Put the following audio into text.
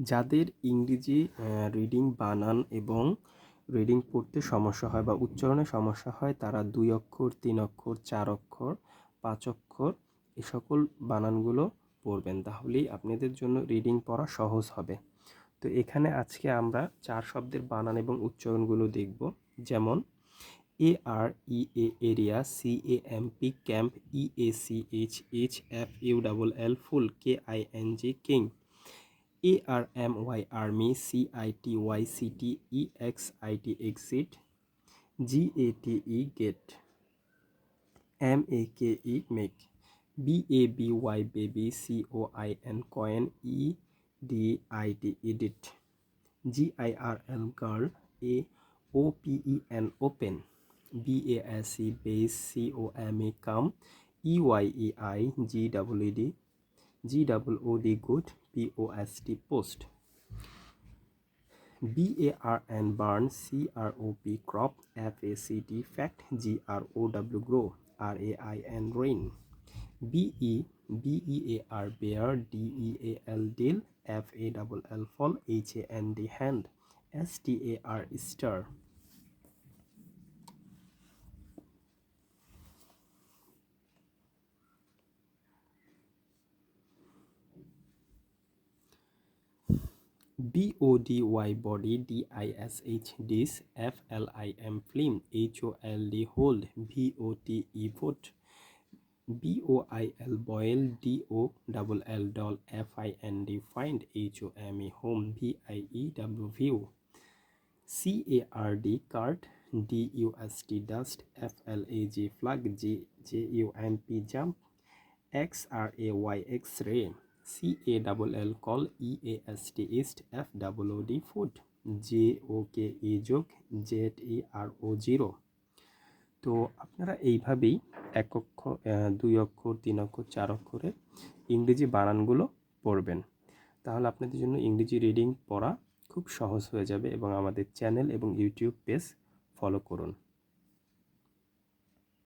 যাদের ইংরেজি রিডিং বানান এবং রিডিং পড়তে সমস্যা হয় বা উচ্চারণে সমস্যা হয়, তারা দুই অক্ষর, তিন অক্ষর, চার অক্ষর, পাঁচ অক্ষর এ সকল বানানগুলো পড়বেন। তাহলেই আপনাদের জন্য রিডিং পড়া সহজ হবে। তো এখানে আজকে আমরা চার শব্দের বানান এবং উচ্চারণগুলো দেখব। যেমন A R E A area C A M P camp E A C H each F U double L full K I N G king A R M Y army, C I T Y city E X I T exit, G A T E gate, M A K E make, B A B Y baby, C O I N coin, E D I T edit G I R L girl, A O P E N open, B A S E base, C O M A come, E Y E eye, G double E D G double O D good P O S T post B A R N barn C R O P crop F A C T fact G R O W grow R A I N rain B E B E A R bear D E A L deal F A double L fall H A N D hand S T A R star B O D Y body D I S H dish F L I M film H O L D hold V O T E vote B O I L boil D O double L doll F I N D find H O M E home V I E W view C A R D cart D U S T dust F L C A double L call E A S T east F double O D food J O K E joke Z E R O zero তো আপনারা এইভাবেই এক অক্ষর দুই অক্ষর তিন অক্ষর চার অক্ষরে ইংরেজি বানানগুলো পড়বেন। তাহলে আপনাদের জন্য ইংরেজি রিডিং পড়া খুব সহজ হয়ে যাবে এবং আমাদের চ্যানেল এবং ইউটিউব পেজ ফলো করুন।